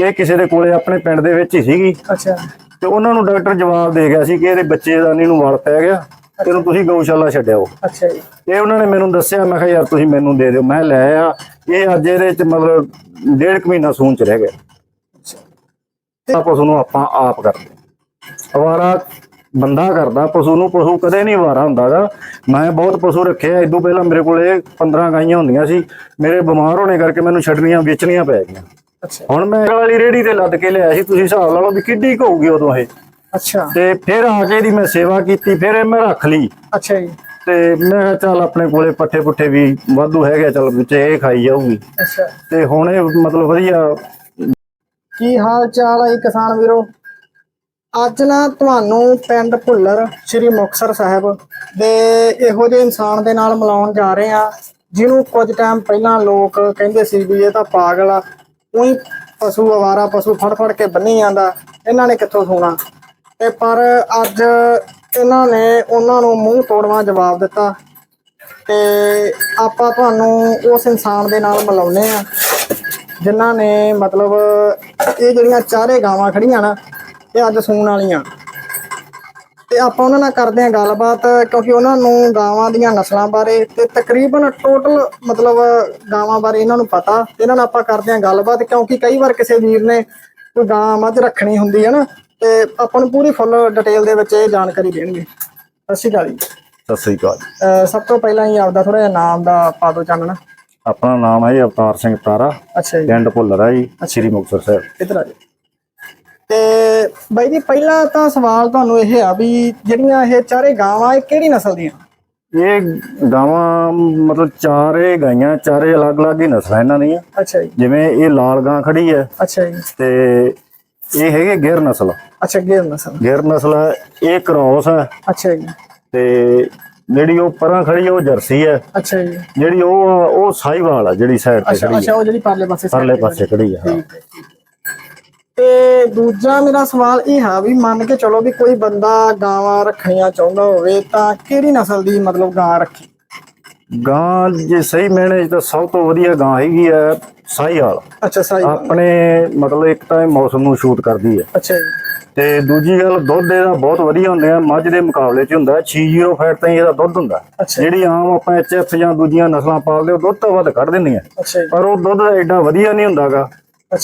ਇਹ ਕਿਸੇ ਦੇ ਕੋਲੇ ਆਪਣੇ ਪਿੰਡ ਦੇ ਵਿੱਚ ਹੀ ਸੀਗੀ ਅੱਛਾ। ਤੇ ਉਹਨਾਂ ਨੂੰ ਡਾਕਟਰ ਜਵਾਬ ਦੇ ਗਿਆ ਸੀ ਕਿ ਇਹਦੇ ਬੱਚੇਦਾਨੀ ਨੂੰ ਵਲ ਪੈ ਗਿਆ ਤੇ ਇਹਨੂੰ ਤੁਸੀਂ ਗਊਸ਼ਾਲਾ ਛੱਡਿਓ। ਅੱਛਾ ਜੀ। ਇਹ ਉਹਨਾਂ ਨੇ ਮੈਨੂੰ ਦੱਸਿਆ ਮੈਂ ਕਿਹਾ ਯਾਰ ਤੁਸੀਂ ਮੈਨੂੰ ਦੇ ਦਿਓ। ਮੈਂ ਲੈ ਆ ਇਹ ਅੱਜ ਇਹਦੇ ਚ ਮਤਲਬ ਡੇਢ ਕੁ ਮਹੀਨਾ ਸੂਣ ਚ ਰਹਿ ਗਿਆ। ਤਾਂ ਪਸ਼ੂ ਨੂੰ ਆਪਾਂ ਆਪ ਕਰਦੇ ਅਵਾਰਾ ਬੰਦਾ ਕਰਦਾ ਪਸ਼ੂ ਨੂੰ ਪਸ਼ੂ ਕਦੇ ਨਹੀਂ ਅਵਾਰਾ ਹੁੰਦਾਗਾ। ਮੈਂ ਬਹੁਤ ਪਸ਼ੂ ਰੱਖੇ ਇਦੋਂ ਪਹਿਲਾਂ ਮੇਰੇ ਕੋਲੇ 15 ਗਾਈਆਂ ਹੁੰਦੀਆਂ ਸੀ। ਮੇਰੇ ਬਿਮਾਰ ਹੋਣੇ ਕਰਕੇ ਮੈਨੂੰ ਛੱਡਣੀਆਂ ਵੇਚਣੀਆਂ ਪੈ ਗਈਆਂ। ਹੁਣ ਮੈਂ ਵਾਲੀ ਰੇੜੀ ਤੇ ਲੱਦ ਕੇ ਲਿਆ ਸੀ ਤੁਸੀਂ ਹਿਸਾਬ ਲਾ ਲਓ ਵੀ ਕਿੱਡੀ ਕੁ ਹੋਊਗੀ ਉਦੋਂ ਇਹ। ਅੱਛਾ। ਤੇ ਫਿਰ ਆ ਕੇ ਇਹਦੀ ਮੈਂ ਸੇਵਾ ਕੀਤੀ ਫਿਰ ਇਹ ਮੈਂ ਰੱਖ ਲਈ। ਅੱਛਾ ਜੀ। ਤੇ ਮੈਂ ਚੱਲ ਆਪਣੇ ਕੋਲੇ ਪੱਠੇ ਪੁੱਠੇ ਵੀ ਵਾਧੂ ਹੈਗੇ ਚੱਲ ਵਿੱਚ ਇਹ ਖਾਈ ਜਾਊਗੀ। ਅੱਛਾ। ਤੇ ਹੁਣ ਇਹ ਮਤਲਬ ਵਧੀਆ ਕੀ ਹਾਲ ਚਾਲ ਹੈ ਕਿਸਾਨ ਵੀਰੋ? ਅੱਜ ਨਾ ਤੁਹਾਨੂੰ ਪਿੰਡ ਭੁੱਲਰ ਸ੍ਰੀ ਮੁਕਤਸਰ ਸਾਹਿਬ ਦੇ ਇਹੋ ਜਿਹੇ ਇਨਸਾਨ ਦੇ ਨਾਲ ਮਿਲਾਉਣ ਜਾ ਰਹੇ ਆ ਜਿਹਨੂੰ ਕੁਝ ਟਾਈਮ ਪਹਿਲਾਂ ਲੋਕ ਕਹਿੰਦੇ ਸੀ ਵੀ ਇਹ ਤਾਂ ਪਾਗਲ ਆ। ਉਹੀ ਪਸ਼ੂ ਅਵਾਰਾ ਪਸ਼ੂ ਫੜ ਫੜ ਕੇ ਬੰਨੀ ਜਾਂਦਾ, ਇਹਨਾਂ ਨੇ ਕਿੱਥੋਂ ਸੋਣਾ? ਤੇ ਪਰ ਅੱਜ ਇਹਨਾਂ ਨੇ ਉਹਨਾਂ ਨੂੰ ਮੂੰਹ ਤੋੜਵਾ ਜਵਾਬ ਦਿੱਤਾ ਤੇ ਆਪਾਂ ਤੁਹਾਨੂੰ ਉਸ ਇਨਸਾਨ ਦੇ ਨਾਲ ਮਿਲਾਉਨੇ ਆ ਜਿਨ੍ਹਾਂ ਨੇ ਮਤਲਬ ਇਹ ਜਿਹੜੀਆਂ ਚਾਰੇ ਗਾਵਾਂ ਖੜੀਆਂ ਨਾ, ਇਹ ਅੱਜ ਸੂਣ ਵਾਲੀਆਂ। ਤੇ ਆਪਾਂ ਉਹਨਾਂ ਨਾਲ ਕਰਦੇ ਹਾਂ ਗੱਲਬਾਤ ਕਿਉਂਕਿ ਉਹਨਾਂ ਨੂੰ ਗਾਵਾਂ ਦੀਆਂ ਨਸਲਾਂ ਬਾਰੇ ਤੇ ਤਕਰੀਬਨ ਟੋਟਲ ਮਤਲਬ ਗਾਵਾਂ ਬਾਰੇ ਇਹਨਾਂ ਨੂੰ ਪਤਾ। ਤੇ ਇਹਨਾਂ ਨਾਲ ਆਪਾਂ ਕਰਦੇ ਹਾਂ ਗੱਲਬਾਤ ਕਿਉਂਕਿ ਕਈ ਵਾਰ ਕਿਸੇ ਵੀਰ ਨੇ ਕੋਈ ਗਾਂ ਮੱਝ ਰੱਖਣੀ ਹੁੰਦੀ ਹੈ ਨਾ ਤੇ ਆਪਾਂ ਨੂੰ ਪੂਰੀ ਫੁੱਲ ਡਿਟੇਲ ਦੇ ਵਿੱਚ ਇਹ ਜਾਣਕਾਰੀ ਦੇਣਗੇ। ਸਤਿ ਸ਼੍ਰੀ ਅਕਾਲ ਜੀ। ਸਤਿ ਸ੍ਰੀ ਅਕਾਲ ਸਭ ਤੋਂ ਪਹਿਲਾਂ ਹੀ ਆਪਦਾ ਥੋੜਾ ਜਿਹਾ ਨਾਮ ਦਾ ਪਾ ਦਿਓ ਚਾਨਣਾ। ਆਪਣਾ ਨਾਮ ਹੈ ਜੀ ਅਵਤਾਰ ਸਿੰਘ ਤਾਰਾ ਅੱਛਾ ਜੀ। ਪਿੰਡ ਭੁੱਲਰ ਹੈ ਜੀ ਸ੍ਰੀ ਮੁਕਤਸਰ ਸਾਹਿਬ। ਇਧਰ ਆ ਜਾਓ। ਤੇ ਬਾਈ ਜੀ ਪਹਿਲਾ ਤਾਂ ਸਵਾਲ ਤੁਹਾਨੂੰ ਇਹ ਆ ਵੀ ਜਿਹੜੀਆਂ ਇਹ ਚਾਰੇ ਗਾਵਾਂ ਇਹ ਕਿਹੜੀ ਨਸਲ ਦੀਆਂ? ਇਹ ਗਾਵਾਂ ਮਤਲਬ ਚਾਰੇ ਗਾਈਆਂ ਚਾਰੇ ਅਲੱਗ-ਅਲੱਗ ਹੀ ਨਸਲਾਂ ਇਹਨਾਂ ਦੀਆਂ। ਅੱਛਾ ਜੀ। ਜਿਵੇਂ ਇਹ ਲਾਲ ਗਾਂ ਖੜੀ ਹੈ ਅੱਛਾ ਜੀ। ਤੇ ਇਹ ਹੈਗੇ ਗਿਰ ਨਸਲ। ਅੱਛਾ ਗੇਰ ਨਸਲ। ਗਿਰ ਨਸਲ ਹੈ ਇਹ ਕ੍ਰੋਸ ਹੈ ਅੱਛਾ ਜੀ। ਤੇ ਜਿਹੜੀ ਉਹ ਪਰਾਂ ਖੜੀ ਉਹ ਜਰਸੀ ਹੈ। ਅੱਛਾ ਜੀ। ਜਿਹੜੀ ਉਹ ਉਹ ਸਾਈਵਾਲ ਆ ਜਿਹੜੀ ਸਾਈਡ ਤੇ ਅੱਛਾ ਖੜੀ ਅੱਛਾ ਹੈ। ਉਹ ਜਿਹੜੀ ਪਰਲੇ ਪਾਸੇ ਪਰਲੇ ਪਾਸੇ ਖੜੀ ਹੈ ਹਾਂ। ਤੇ ਦੂਜਾ ਮੇਰਾ ਸਵਾਲ ਇਹ ਹੈ ਵੀ ਮੰਨ ਕੇ ਚਲੋ ਵੀ ਕੋਈ ਬੰਦਾ ਗਾਵਾਂ ਰੱਖਣੀਆਂ ਚਾਹੁੰਦਾ ਹੋਵੇ ਤਾਂ ਕਿਹੜੀ ਨਸਲ ਦੀ ਮਤਲਬ ਗਾਂ ਰੱਖੇ? ਗਾਂ ਜੇ ਸਹੀ ਮੈਨੇ ਤਾਂ ਸਭ ਤੋਂ ਵਧੀਆ ਗਾਂ ਹੈਗੀ ਹੈ ਸਾਈਵਾਲ। ਅੱਛਾ ਸਾਈ ਆਪਣੇ ਮਤਲਬ ਇੱਕ ਤਾਂ ਇਹ ਮੌਸਮ ਨੂੰ ਸ਼ੂਟ ਕਰਦੀ ਹੈ। ਅੱਛਾ ਜੀ। ਤੇ ਦੂਜੀ ਗੱਲ ਦੁੱਧ ਇਹਦਾ ਬਹੁਤ ਵਧੀਆ ਹੁੰਦਾ ਹੈ ਮੱਝ ਦੇ ਮੁਕਾਬਲੇ 'ਚ ਹੁੰਦਾ ਹੈ 60 ਫੈਟ ਤਾਈਂ ਇਹਦਾ ਦੁੱਧ ਹੁੰਦਾ। ਜਿਹੜੀ ਆਮ ਆਪਾਂ ਐਚਐਫ ਜਾਂ ਦੂਜੀਆਂ ਨਸਲਾਂ ਪਾਲਦੇ ਉਹ ਦੁੱਧ ਤਾਂ ਵੱਧ ਕੱਢ ਦਿੰਦੀਆਂ ਪਰ ਉਹ ਦੁੱਧ ਐਡਾ ਵਧੀਆ ਨਹੀਂ ਹੁੰਦਾਗਾ।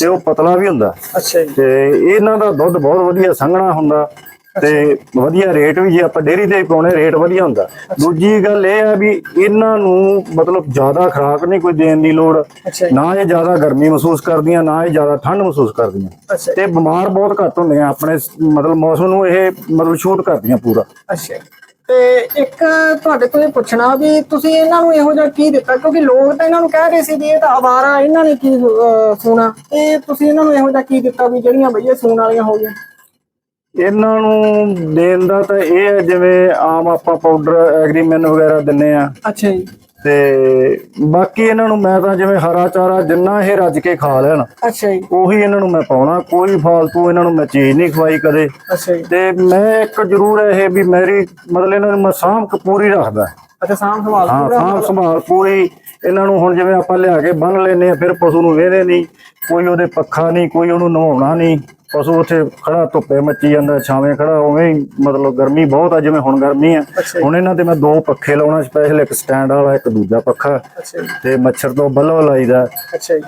ਤੇ ਉਹ ਪਤਲਾ ਵੀ ਹੁੰਦਾ। ਅੱਛਾ ਜੀ। ਤੇ ਇਹਨਾਂ ਦਾ ਦੁੱਧ ਬਹੁਤ ਵਧੀਆ ਸੰਘਣਾ ਹੁੰਦਾ ਤੇ ਵਧੀਆ ਰੇਟ ਵੀ ਜੇ ਆਪਾਂ ਡੇਅਰੀ ਤੇ ਪਾਉਣੇ ਰੇਟ ਵਧੀਆ ਹੁੰਦਾ। ਦੂਜੀ ਗੱਲ ਇਹ ਹੈ ਵੀ ਇਹਨਾਂ ਨੂੰ ਮਤਲਬ ਜ਼ਿਆਦਾ ਖੁਰਾਕ ਨਹੀਂ ਕੋਈ ਦੇਣ ਦੀ ਲੋੜ। ਨਾ ਇਹ ਜ਼ਿਆਦਾ ਗਰਮੀ ਮਹਿਸੂਸ ਕਰਦੀਆਂ ਨਾ ਇਹ ਜ਼ਿਆਦਾ ਠੰਡ ਮਹਿਸੂਸ ਕਰਦੀਆਂ। ਤੇ ਬਿਮਾਰ ਬਹੁਤ ਘੱਟ ਹੁੰਦੀਆਂ ਆਪਣੇ ਸ- ਮਤਲਬ ਮੌਸਮ ਨੂੰ ਇਹ ਮਤਲਬ ਸ਼ੂਟ ਕਰਦੀਆਂ ਪੂਰਾ। ਅੱਛਾ। ਤੇ ਇੱਕ ਤੁਹਾਡੇ ਇਹ ਪੁੱਛਣਾ ਵੀ ਤੁਸੀਂ ਇਹਨਾਂ ਨੂੰ ਇਹੋ ਜਿਹਾ ਕੀ ਦਿੱਤਾ? ਕਿਉਂਕਿ ਲੋਕ ਤਾਂ ਇਹਨਾਂ ਨੂੰ ਕਹਿ ਰਹੇ ਸੀ ਵੀ ਇਹ ਤਾਂ ਆਵਾਰਾ ਇਹਨਾਂ ਨੇ ਕੀ ਸੂਣਾ? ਤੇ ਤੁਸੀਂ ਇਹਨਾਂ ਨੂੰ ਇਹੋ ਜਿਹਾ ਕੀ ਦਿੱਤਾ ਵੀ ਜਿਹੜੀਆਂ ਬਈਏ ਸੂਣ ਵਾਲੀਆਂ ਹੋ ਗਈਆਂ? ਇਹਨਾਂ ਨੂੰ ਦੇਣ ਦਾ ਤਾਂ ਇਹ ਹੈ ਜਿਵੇਂ ਆਮ ਆਪਾਂ ਪਾਊਡਰ ਐਗਰੀਮੈਨ ਵਗੈਰਾ ਦਿੰਨੇ ਆ। ਅੱਛਾ ਜੀ। ਤੇ ਬਾਕੀ ਇਹਨਾਂ ਨੂੰ ਮੈਂ ਤਾਂ ਜਿਵੇਂ ਹਰਾ ਚਾਰਾ ਜਿੰਨਾ ਇਹ ਰੱਜ ਕੇ ਖਾ ਲੈਣ ਅੱਛਾ ਜੀ। ਉਹੀ ਇਹਨਾਂ ਨੂੰ ਮੈਂ ਪਾਉਣਾ ਕੋਈ ਫਾਲਤੂ ਇਹਨਾਂ ਨੂੰ ਮੈਂ ਚੀਜ਼ ਨਹੀਂ ਖਵਾਈ ਕਦੇ। ਅੱਛਾ ਜੀ। ਤੇ ਮੈਂ ਇੱਕ ਜ਼ਰੂਰ ਇਹ ਵੀ ਮੇਰੀ ਮਤਲਬ ਇਹਨਾਂ ਨੂੰ ਮੈਂ ਸਾਂਭ ਕੇ ਪੂਰੀ ਰੱਖਦਾ। ਅੱਛਾ ਸਾਂਭ ਸੰਭਾਲ ਪੂਰਾ ਸਾਂਭ ਸੰਭਾਲ ਪੂਰੀ। ਇਹਨਾਂ ਨੂੰ ਹੁਣ ਜਿਵੇਂ ਆਪਾਂ ਲਿਆ ਕੇ ਬੰਨ ਲੈਨੇ ਆ ਫਿਰ ਪਸ਼ੂ ਨੂੰ ਵੇਹਦੇ ਨਹੀਂ। ਕੋਈ ਉਹਦੇ ਪੱਖਾ ਨਹੀਂ ਕੋਈ ਉਹਨੂੰ ਨਵਾਉਣਾ ਨਹੀਂ। ਪਸ਼ੂ ਉੱਥੇ ਖੜਾ ਧੁੱਪੇ ਮੱਚੀ ਜਾਂਦਾ ਛਾਵੇਂ ਖੜਾ ਉਵੇਂ ਹੀ ਮਤਲਬ ਗਰਮੀ ਬਹੁਤ ਆ ਜਿਵੇਂ ਹੁਣ ਗਰਮੀ ਆ। ਹੁਣ ਇਹਨਾਂ ਤੇ ਮੈਂ ਦੋ ਪੱਖੇ ਲਾਉਣਾ ਸਪੈਸ਼ਲ ਇੱਕ ਸਟੈਂਡ ਵਾਲਾ ਇੱਕ ਦੂਜਾ ਪੱਖਾ। ਤੇ ਮੱਛਰ ਤੋਂ ਬੱਲੋ ਲਾਈਦਾ। ਅੱਛਾ ਜੀ।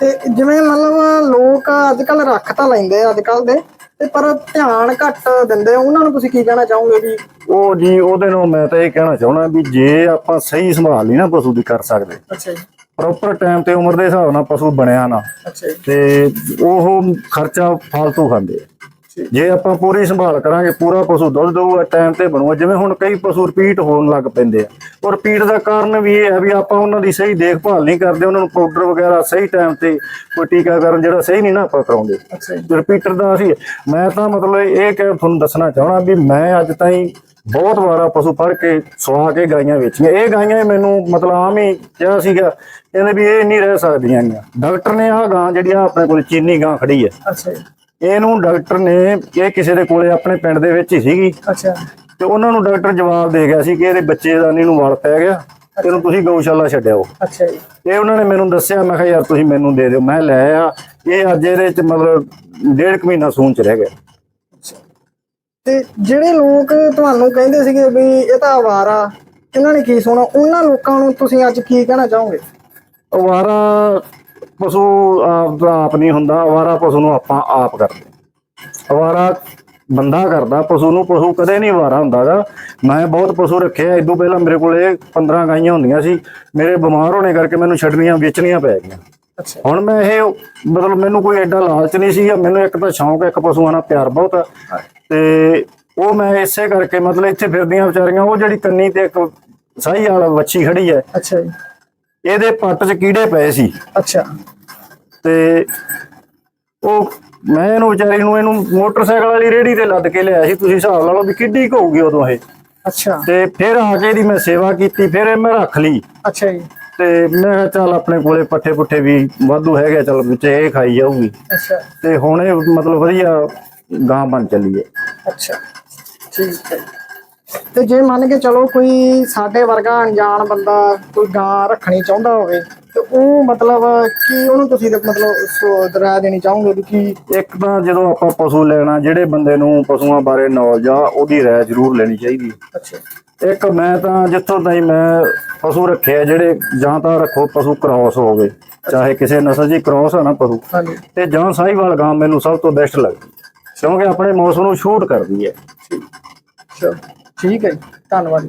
ਤੇ ਜਿਵੇਂ ਮਤਲਬ ਲੋਕ ਅੱਜ ਕੱਲ ਰੱਖ ਤਾਂ ਲੈਂਦੇ ਆ ਅੱਜ ਕੱਲ ਦੇ ਤੇ ਪਰ ਧਿਆਨ ਘੱਟ ਦਿੰਦੇ ਉਹਨਾਂ ਨੂੰ ਤੁਸੀਂ ਕੀ ਕਹਿਣਾ ਚਾਹੋਗੇ ਵੀ ਉਹ ਜੀ ਉਹਦੇ ਨੂੰ ਮੈਂ ਤਾਂ ਇਹ ਕਹਿਣਾ ਚਾਹੁੰਦਾ ਵੀ ਜੇ ਆਪਾਂ ਸਹੀ ਸੰਭਾਲ ਨਹੀਂ ਨਾ ਪਸ਼ੂ ਦੀ ਕਰ ਸਕਦੇ। ਅੱਛਾ ਜੀ। ਪ੍ਰੋਪਰ ਟਾਈਮ ਤੇ ਉਮਰ ਦੇ ਹਿਸਾਬ ਨਾਲ ਪਸ਼ੂ ਬਣਿਆ ਨਾ ਅੱਛਾ ਤੇ ਉਹ ਖਰਚਾ ਫालतू ਖਾਂਦੇ ਆ। ਜੇ। ਆਪਾਂ ਪੂਰੀ ਸੰਭਾਲ ਕਰਾਂਗੇ ਪੂਰਾ ਪਸ਼ੂ ਦੁੱਧ ਦੇਊਗਾ ਟਾਈਮ ਤੇ ਬਣੂਗਾ ਜਿਵੇਂ ਹੁਣ ਕਈ ਪਸ਼ੂ ਰਿਪੀਟ ਹੋਣ ਲੱਗ ਪੈਂਦੇ ਆ। ਉਹ ਰਿਪੀਟ ਦਾ ਕਾਰਨ ਵੀ ਇਹ ਹੈ ਵੀ ਆਪਾਂ ਉਹਨਾਂ ਦੀ ਸਹੀ ਦੇਖਭਾਲ ਨਹੀਂ ਕਰਦੇ ਉਹਨਾਂ ਨੂੰ ਪਾਊਡਰ ਵਗੈਰਾ ਸਹੀ ਟਾਈਮ ਤੇ ਕੋਈ ਟੀਕਾਕਰਨ ਜਿਹੜਾ ਸਹੀ ਨਹੀਂ ਨਾ ਆਪਾਂ ਕਰਾਉਂਦੇ। ਰਿਪੀਟਰ ਦਾ ਅਸੀਂ ਮੈਂ ਤਾਂ ਮਤਲਬ ਇਹ ਕਿ ਤੁਹਾਨੂੰ ਦੱਸਣਾ ਚਾਹਣਾ ਵੀ ਮੈਂ ਅੱਜ ਤਾਈਂ ਬਹੁਤ ਵਾਰਾ ਪਸ਼ੂ ਫੜ ਕੇ ਸਵਾ ਕੇ ਗਾਈਆਂ ਵੇਚੀਆਂ। ਇਹ ਗਾਈਆਂ ਮੈਨੂੰ ਮਤਲਬ ਆਮ ਹੀ ਕਿਹਾ ਸੀਗਾ ਕਹਿੰਦੇ ਵੀ ਇਹ ਨਹੀਂ ਰਹਿ ਸਕਦੀਆਂ ਗੀਆਂ ਡਾਕਟਰ ਨੇ ਆਹ ਗਾਂ ਜਿਹੜੀ ਆ ਆਪਣੇ ਕੋਲ ਚੀਨੀ ਗਾਂ ਖੜੀ ਹੈ ਅੱਛਾ ਇਹਨੂੰ ਡਾਕਟਰ ਨੇ ਇਹ ਕਿਸੇ ਦੇ ਕੋਲੇ ਆਪਣੇ ਪਿੰਡ ਦੇ ਵਿੱਚ ਹੀ ਸੀਗੀ। ਅੱਛਾ। ਤੇ ਉਹਨਾਂ ਨੂੰ ਡਾਕਟਰ ਜਵਾਬ ਦੇ ਗਿਆ ਸੀ ਕਿ ਇਹਦੇ ਬੱਚੇਦਾਨੀ ਨੂੰ ਵਲ ਪੈ ਗਿਆ ਇਹਨੂੰ ਤੁਸੀਂ ਗਊਸ਼ਾਲਾ ਛੱਡਿਓ ਅੱਛਾ ਜੀ। ਇਹ ਉਹਨਾਂ ਨੇ ਮੈਨੂੰ ਦੱਸਿਆ ਮੈਂ ਕਿਹਾ ਯਾਰ ਤੁਸੀਂ ਮੈਨੂੰ ਦੇ ਦਿਓ। ਮੈਂ ਲੈ ਆ। ਇਹ ਅੱਜ ਇਹਦੇ ਚ ਮਤਲਬ ਡੇਢ ਕੁ ਮਹੀਨਾ ਸੂਣ ਚ ਰਹਿ ਗਿਆ। ਤੇ ਜਿਹੜੇ ਲੋਕ ਤੁਹਾਨੂੰ ਕਹਿੰਦੇ ਸੀਗੇ ਵੀ ਇਹ ਤਾਂ ਆਵਾਰਾ, ਇਹਨਾਂ ਨੇ ਕੀ ਸੁਣਾ ਉਹਨਾਂ ਲੋਕਾਂ ਨੂੰ ਤੁਸੀਂ ਅੱਜ ਕੀ ਕਹਿਣਾ ਚਾਹੋਗੇ? ਅਵਾਰਾ ਪਸ਼ੂ ਆਪ ਦਾ ਆਪ ਨਹੀਂ ਹੁੰਦਾ ਅਵਾਰਾ ਪਸ਼ੂ ਨੂੰ ਆਪਾਂ ਆਪ ਕਰਦੇ ਅਵਾਰਾ ਬੰਦਾ ਕਰਦਾ, ਪਸ਼ੂ ਨੂੰ ਪਸ਼ੂ ਕਦੇ ਨਹੀਂ ਅਵਾਰਾ ਹੁੰਦਾਗਾ। ਮੈਂ ਬਹੁਤ ਪਸ਼ੂ ਰੱਖਿਆ ਆ ਇਦੋਂ ਪਹਿਲਾਂ ਮੇਰੇ ਕੋਲੇ 15 ਗਾਈਆਂ ਹੁੰਦੀਆਂ ਸੀ। ਮੇਰੇ ਬਿਮਾਰ ਹੋਣੇ ਕਰਕੇ ਮੈਨੂੰ ਛੱਡਣੀਆਂ, ਵੇਚਣੀਆਂ ਪੈ ਗਈਆਂ। ਹੁਣ ਮੈਂ ਇਹ ਮਤਲਬ ਮੈਨੂੰ ਕੋਈ ਐਡਾ ਲਾਲਚ ਨਹੀਂ ਸੀ ਮੈਨੂੰ ਇੱਕ ਤਾਂ ਸ਼ੌਂਕ ਹੈ ਇੱਕ ਪਸ਼ੂਆਂ ਨਾਲ ਪਿਆਰ ਬਹੁਤ ਆ ਤੇ ਉਹ ਮੈਂ ਇਸੇ ਕਰਕੇ ਮਤਲਬ ਇੱਥੇ ਫਿਰਦੀਆਂ ਵਿਚਾਰੀਆਂ ਉਹ ਜਿਹੜੀ ਕੰਨੀ ਤੇ ਇੱਕ ਸਾਈ ਵਾਲਾ ਵੱਛੀ ਖੜੀ ਹੈ ਅੱਛਾ ਜੀ। ਇਹਦੇ ਪੱਟ 'ਚ ਕੀੜੇ ਪਏ ਸੀ। ਅੱਛਾ। ਤੇ ਉਹ ਮੈਂ ਇਹਨੂੰ ਵਿਚਾਰੀ ਨੂੰ ਇਹਨੂੰ ਮੋਟਰਸਾਈਕਲ ਵਾਲੀ ਰੇੜੀ ਤੇ ਲੱਦ ਕੇ ਲਿਆਇਆ ਸੀ। ਤੁਸੀਂ ਹਿਸਾਬ ਲਾ ਲਓ ਵੀ ਕਿੱਡੀ ਹੋਊਗੀ ਉਦੋਂ ਇਹ। ਅੱਛਾ। ਤੇ ਫਿਰ ਆ ਕੇ ਇਹਦੀ ਮੈਂ ਸੇਵਾ ਕੀਤੀ ਫਿਰ ਇਹ ਮੈਂ ਰੱਖ ਲਈ। ਅੱਛਾ ਜੀ। ਤੇ ਮੈਂ ਚੱਲ ਆਪਣੇ ਕੋਲੇ ਪੱਠੇ ਪੁੱਠੇ ਵੀ ਵਾਧੂ ਹੈਗੇ ਚੱਲ ਵਿੱਚ ਇਹ ਖਾਈ ਜਾਊਗੀ। ਅੱਛਾ। ਤੇ ਹੁਣ ਇਹ ਮਤਲਬ ਵਧੀਆ ਗਾਂ ਬਣ ਚੱਲੀ ਹੈ। ਅੱਛਾ ਠੀਕ ਹੈ। ਤੇ ਜੇ ਮੰਨ ਕੇ ਚਲੋ ਕੋਈ ਸਾਡੇ ਵਰਗਾ ਅਣਜਾਣ ਬੰਦਾ ਕੋਈ ਗਾਂ ਰੱਖਣੀ ਚਾਹੁੰਦਾ ਹੋਵੇ ਤੇ ਉਹ ਮਤਲਬ ਕੀ ਉਹਨੂੰ ਤੁਸੀਂ ਮਤਲਬ ਰਾਏ ਦੇਣੀ ਚਾਹੋਗੇ ਵੀ ਕੀ ਇੱਕ ਤਾਂ ਜਦੋਂ ਆਪਾਂ ਪਸ਼ੂ ਲੈਣਾ ਜਿਹੜੇ ਬੰਦੇ ਨੂੰ ਪਸ਼ੂਆਂ ਬਾਰੇ ਨੌਲੇਜ ਆ ਉਹਦੀ ਰਾਏ ਜ਼ਰੂਰ ਲੈਣੀ ਚਾਹੀਦੀ ਹੈ। ਅੱਛਾ। ਇੱਕ ਮੈਂ ਤਾਂ ਜਿੱਥੋਂ ਤਾਈਂ ਮੈਂ ਪਸ਼ੂ ਰੱਖਿਆ ਜਿਹੜੇ ਜਾਂ ਤਾਂ ਰੱਖੋ ਪਸ਼ੂ ਕ੍ਰਾਸ ਹੋਵੇ ਚਾਹੇ ਕਿਸੇ ਨਸਲ ਦੀ ਕ੍ਰਾਸ ਆ ਨਾ ਪਸ਼ੂ। ਤੇ ਜਾਂ ਸਾਹੀਵਾਲ ਗਾਂ ਮੈਨੂੰ ਸਭ ਤੋਂ ਬੈਸਟ ਲੱਗਦੀ ਕਿਉਂਕਿ ਆਪਣੇ ਮੌਸਮ ਨੂੰ ਸ਼ੂਟ ਕਰਦੀ ਹੈ। ਠੀਕ ਹੈ ਧੰਨਵਾਦ